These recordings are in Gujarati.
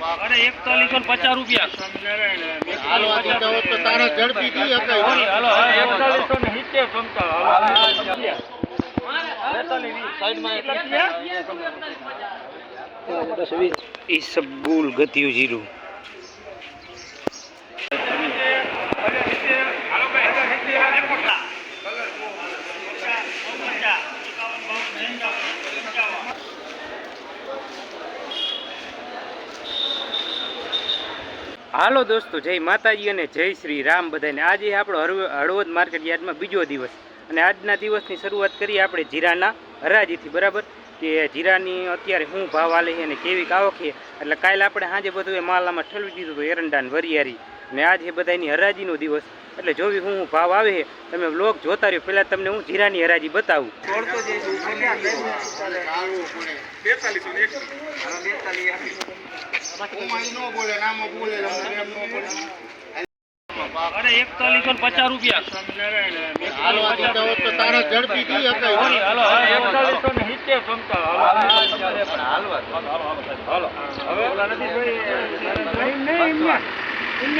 અરે એકતાલીસો પચાસ રૂપિયા. તારા ઝડપી હા, એકતાલીસો ને સિત્તેર સમતા. હાલો. ગતિયું જીરું. હાલો દોસ્તો જય માતાજી અને જય શ્રી રામ બધાને. આજે આપણો હળવ- હળવદ માર્કેટ યાર્ડમાં બીજો દિવસ. અને આજના દિવસની શરૂઆત કરીએ આપણે જીરાના હરાજીથી બરાબર? કે જીરાની અત્યારે શું ભાવ આલે છે અને કેવી આવક છે? એટલે કાલે આપણે સાંજે બધું એ માલામાં ઠલવી દીધું હતું એરંડા વરિયારી અને આજ બધાની હરાજીનો દિવસ. એટલે જોવી હું ભાવ આવે છે તમે બ્લોગ જોતા રહ્યો. પહેલાં તમને હું જીરાની હરાજી બતાવું. ઉમાઈ અરે એકતાલીસો પચાસ રૂપિયા. તારા ઝડપી હાલો એકતાલીસો ને સિત્તેર સમતા હાલો. હવે એમને.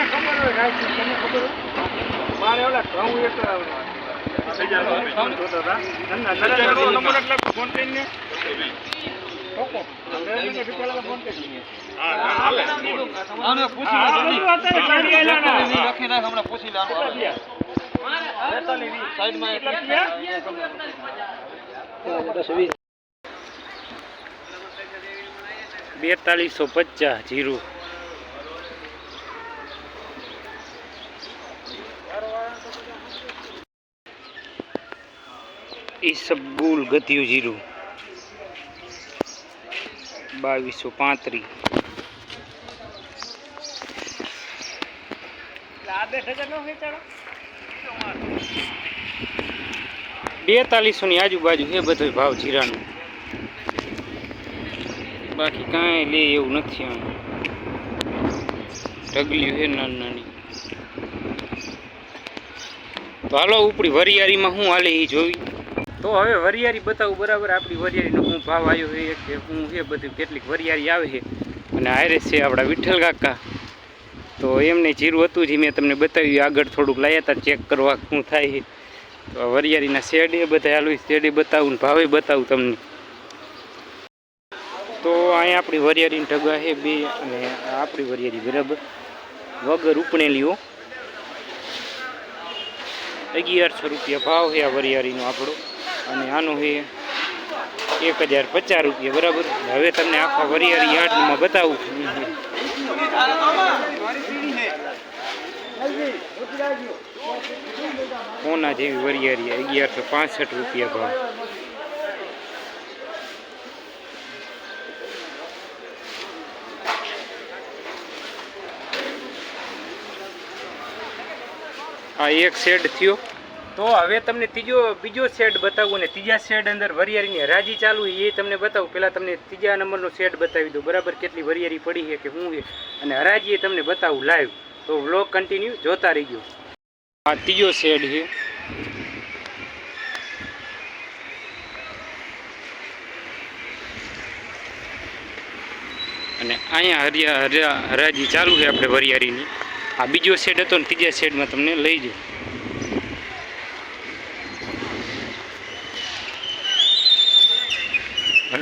ખબર હોય, રાજુ, ખબર હોય? મારે ઓલા ઘઉં એક નંબર એટલે ફોન કરીને. બેતાલીસ, પચાસ જીરું. ઈસબગુલ ગતિયું જીરું. બાવીસો પાંત્રીસ. બેતાલીસો ની આજુબાજુ એ બધો ભાવ જીરાનો. બાકી કાંઈ લે એવું નથી આમ. ઢગલ્યું છે નાની નાની. તો હાલો ઉપડી વરિયાળીમાં શું હાલે એ જોવી. તો હવે વરિયાળી બતાવું બરાબર, આપણી વરિયાળીનો શું ભાવ આવ્યો છે કે શું છે, બધું કેટલીક વરિયાળી આવે છે. અને આયરે છે આપણા વિઠ્ઠલ કાકા. તો એમને જીરું હતું જે મેં તમને બતાવ્યું, આગળ થોડુંક લાયા હતા ચેક કરવા શું થાય છે. તો વરિયાળીના શેડે બધા હાલુ શેડે બતાવું ભાવે બતાવું તમને. તો અહીંયા આપણી વરિયાળીની ઢગા છે બે અને આપણી વરિયાળી બરાબર. વગર ઉપણેલીઓ. અગિયારસો રૂપિયા ભાવ છે આ વરિયાળીનો આપણો. અને આનો છે એક હજાર પચાસ રૂપિયા, બરાબર? હવે તમને આખા વરિયાળી યાર્ડમાં બતાવું. કોના જેવી વરિયાળી અગિયારસો પાસઠ રૂપિયા ભાવ. આ એક શેડ થયો. તો હવે તમને ત્રીજો, બીજો શેડ બતાવું અને ત્રીજા શેડ અંદર વરિયાળીની હરાજી ચાલુ એ તમને બતાવું. પહેલાં તમને ત્રીજા નંબરનો શેડ બતાવી દઉં. બરાબર કેટલી વરિયાળી પડી છે કે શું છે. અને હરાજી એ તમને બતાવું લાઈવ તો વ્લોગ કન્ટિન્યુ જોતા રહી ગયો આ ત્રીજો શેડ છે. અને અહીંયા હરિયા હરિયા હરાજી ચાલુ છે આપણે વરિયાળીની. આ બીજો શેડ હતો ને ત્રીજા શેડમાં તમને લઈ જાઉં.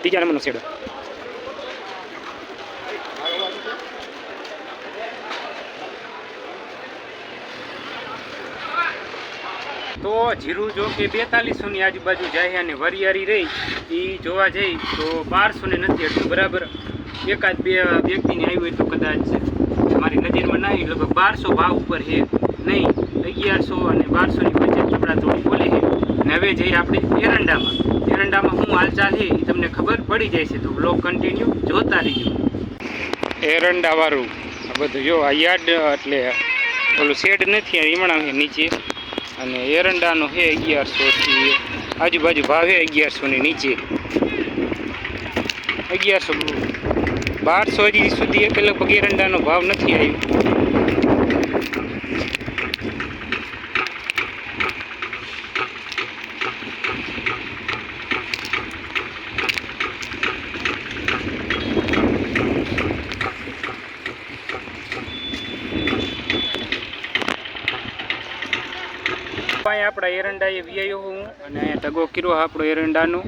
ત્રીજા નંબરનો શેડો તો જીરું જો કે બેતાલીસોની આજુબાજુ જાય અને વરિયારી રહી એ જોવા જઈ તો બારસો ને નથી એટલું બરાબર? એકાદ બે વ્યક્તિને આવ્યું હોય તો કદાચ મારી નજીરમાં નહીં લગભગ બારસો ભાવ ઉપર છે. નહીં, અગિયારસો અને બારસોની વચ્ચે ચોપડા થોડી બોલે છે. અને હવે જઈએ આપણે એરંડામાં. એરંડામાં શું હાલચાલ છે એ તમને ખબર પડી જાય છે તો બ્લોક કન્ટિન્યુ જોતા રહીજો. એરંડાવાળું. આ બધું જો, આ યાર્ડ એટલે પેલું શેડ નથી હિમણા છે નીચે. અને એરંડાનો છે અગિયારસોથી આજુબાજુ ભાવે અગિયારસોની નીચે. અગિયારસો બારસો સુધી એક લગભગ એરંડાનો ભાવ નથી આવ્યો. અહીંયા આપણા એરંડા એ વિયાયો હું અને ટગો કર્યો આપણો એરંડાનો.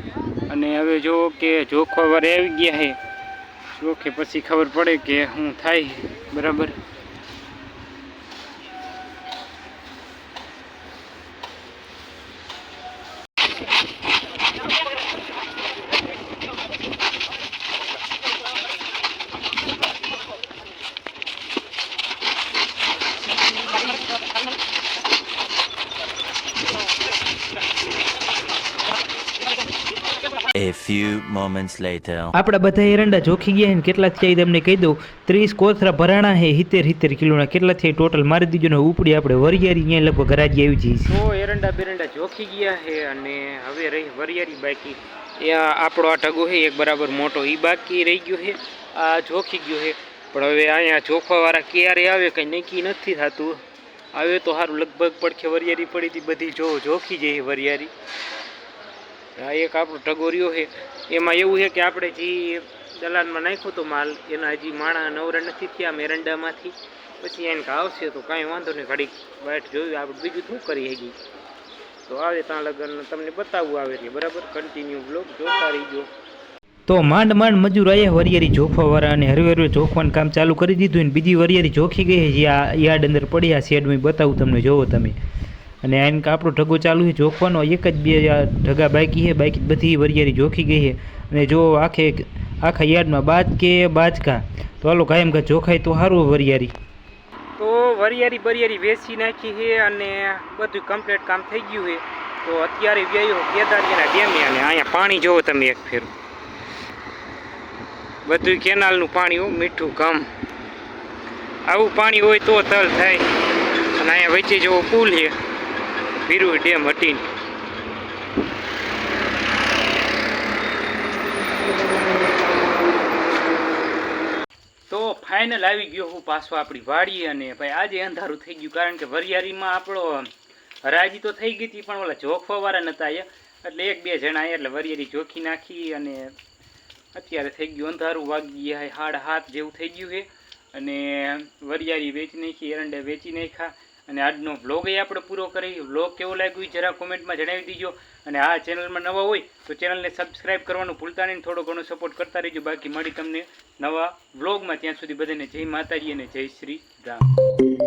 અને હવે જો કે જોખવા વારે આવી ગયા છે. કે પછી ખબર પડે કે શું થાય બરાબર? A few moments later. આપણા બધા એરંડા જોખી ગયા ને કેટલા થયા તમને કહી દઉં. ત્રીસ કોથરા ભરાણા હે હિતેર હિતેર કિલોના. કેટલા થયા ટોટલ મારી દીજો ને ઉપડી આપણે વરિયારી અહીંયા લગભગ હરાજી આવી જઈએ છીએ તો એરંડા બેરંડા જોખી ગયા હે અને હવે રહી વરિયાળી બાકી. એ આ આપણો આ ટગો હે એક બરાબર મોટો એ બાકી રહી ગયો છે. આ જોખી ગયો હે પણ હવે અહીંયા જોખવાવાળા ક્યારે આવે કંઈ નક્કી નથી થતું. આવે તો સારું લગભગ પડખે વરિયાળી પડી હતી બધી જો જોખી જાય વરિયાળી. આ એક આપણો ટગોરિયો છે. એમાં એવું છે કે આપણે જે દલાનમાં નાખ્યો તો માલ, એના હજી માણા નવરા નથી થયા, મેરંડામાંથી. પછી એને આવશે તો કાંઈ વાંધો નહીં, ઘડીક વાઇટ જોયું, આપણે બીજું શું કરી હજી? તો આવે ત્યાં લગ્ન, તમને બતાવવું આવે છે, બરાબર? કન્ટિન્યુ બ્લોગ જોતા રહીજો. તો માંડ માંડ મજૂર આયા, વરિયારી જોખવાવાળા અને હરવેરવે હરવે જોખવાનું કામ ચાલુ કરી દીધું ને, બીજી વરિયારી જોખી ગઈ છે, જે આ યાર્ડ અંદર પડ્યા શેડમાં બતાવું તમને, જોવો તમે. અને આને આપણો ઢગો ચાલુ છે, જોખવાનો. એક જ બે ઢગા બાકી છે, બાકી બધી વરિયારી જોખી ગઈ છે. અને જો આખે આખા યાર્ડમાં બાજ કે બાજકા તો હાલો કાયમ કા જોખાય તો સારું વરિયારી તો વરિયારી બરિયારી વેચી નાખી છે અને બધું કમ્પ્લીટ કામ થઈ ગયું છે. તો અત્યારે વ્યાયો કેદારીના ડેમે અને અહીંયા પાણી જોવો તમે એક ફેર. બધું કેનાલનું પાણી મીઠું, ગમ. આવું પાણી હોય તો તલ થાય. અને અહીંયા વચ્ચે જેવો પુલ છે. વીરુ ડેમ હટીને તો ફાઇનલ આવી ગયો હું પાછો આપણી વાડી અને ભાઈ આજે અંધારું થઈ ગયું કારણ કે વરિયારીમાં આપણો હરાજી તો થઈ ગઈ હતી, પણ ઓલા જોખવાવાળા નહોતા આવ્યા એટલે એક બે જણા આવ્યા એટલે વરિયારી જોખી નાખી અને અત્યારે થઈ ગયું અંધારું, વાગી ગયા હાડ હાથ જેવું થઈ ગયું છે. અને વરિયારી વેચી નાખી, એરંડે વેચી નાખ્યા. અને આજનો વ્લોગ એ આપણે પૂરો કરી. વ્લોગ કેવો લાગ્યું જરા કોમેન્ટમાં જણાવી દીજો. અને આ ચેનલમાં નવા હોય તો ચેનલને સબસ્ક્રાઇબ કરવાનું ભૂલતા નહીં. થોડો ઘણો સપોર્ટ કરતા રહેજો. બાકી મળી તમને નવા વ્લોગમાં ત્યાં સુધી બધાને જય માતાજી અને જય શ્રી રામ.